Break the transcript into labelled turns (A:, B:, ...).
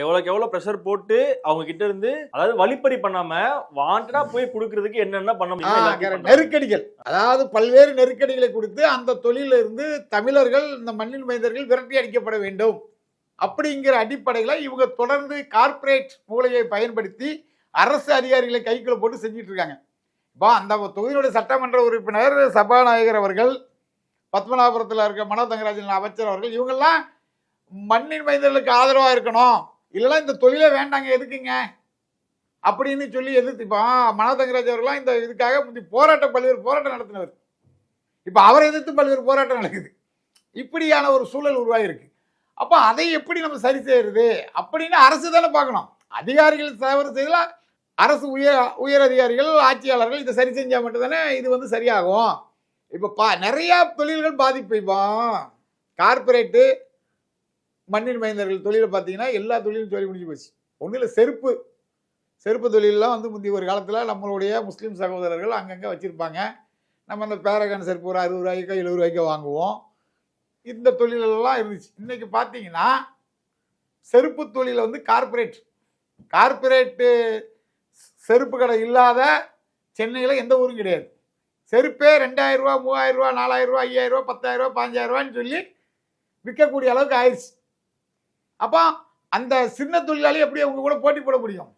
A: எவ்வளவுக்கு எவ்வளவு ப்ரெஷர் போட்டு அவங்க கிட்ட இருந்து அதாவது வழிப்பறி பண்ணாம வாண்டடா போய் குடுக்கறதுக்கு என்னென்ன பண்ண முடியுமோ.
B: நெருக்கடிகள். அதாவது பல்வேறு நெருக்கடிகளை கொடுத்து அந்த தொழில இருந்து தமிழர்கள் இந்த மண்ணின் மைந்தர்கள் விரட்டி அடிக்கப்பட வேண்டும். அப்படிங்கிற அடிப்படையில் இவங்க தொடர்ந்து கார்ப்பரேட் மூளையை பயன்படுத்தி அரசு அதிகாரிகளை கைக்குள்ள போட்டு செஞ்சிட்டு இருக்காங்க. இப்போ அந்த தொகுதியினுடைய சட்டமன்ற உறுப்பினர் சபாநாயகர் அவர்கள் பத்மநாபுரத்தில் இருக்க மனோ தங்கராஜன் அமைச்சர் அவர்கள் இவங்கெல்லாம் மண்ணின் மைந்தர்களுக்கு ஆதரவாக இருக்கணும். இல்லைன்னா இந்த தொழிலே வேண்டாங்க எதுக்குங்க? அப்படின்னு சொல்லி எதிர்த்து இப்போ மனோ தங்கராஜ் அவர்கள்லாம் இந்த இதுக்காக முந்தி போராட்டம் பல்வேறு போராட்டம் நடத்தினவர். இப்போ அவரை எதிர்த்து பல்வேறு போராட்டம் நடக்குது. இப்படியான ஒரு சூழல் உருவாகிருக்கு அப்போ அதை எப்படி நம்ம சரி செய்யறது அப்படின்னு அரசு தானே பார்க்கணும். அதிகாரிகள் தவறு செய்தால் அரசு உயர் உயர் அதிகாரிகள் ஆட்சியாளர்கள் இதை சரி செஞ்சால் மட்டும்தானே இது வந்து சரியாகும். இப்போ பா நிறையா தொழில்கள் பாதிப்பு இப்போ. கார்ப்பரேட்டு மண்ணின் மைந்தர்கள் தொழிலை பார்த்தீங்கன்னா எல்லா தொழிலும் சொல்லி முடிஞ்சு போச்சு. ஒன்றும் இல்லை செருப்பு. செருப்பு தொழிலெலாம் வந்து முந்தைய ஒரு காலத்தில் நம்மளுடைய முஸ்லீம் சகோதரர்கள் அங்கங்கே வச்சுருப்பாங்க. நம்ம அந்த பேரகான் செருப்பு ஒரு அறுபது ரூபாய்க்கோ எழுபது ரூபாய்க்கோ வாங்குவோம். இந்த தொழிலெல்லாம் இருந்துச்சு. இன்றைக்கி பார்த்தீங்கன்னா செருப்பு தொழிலை வந்து கார்ப்பரேட். கார்ப்பரேட்டு செருப்பு கடை இல்லாத சென்னையில் எந்த ஊரும் கிடையாது. செருப்பே ரெண்டாயிரம் ரூபா மூவாயிரம் ரூபா நாலாயிரம் ரூபா ஐயாயிரம் ரூபா பத்தாயிரம் ரூபா பாஞ்சாயிரம் ரூபான்னு சொல்லி விற்கக்கூடிய அளவுக்கு ஆயிடுச்சு அப்போ அந்த சின்ன தொழிலாளி எப்படி அவங்க கூட போட்டி போட முடியும்.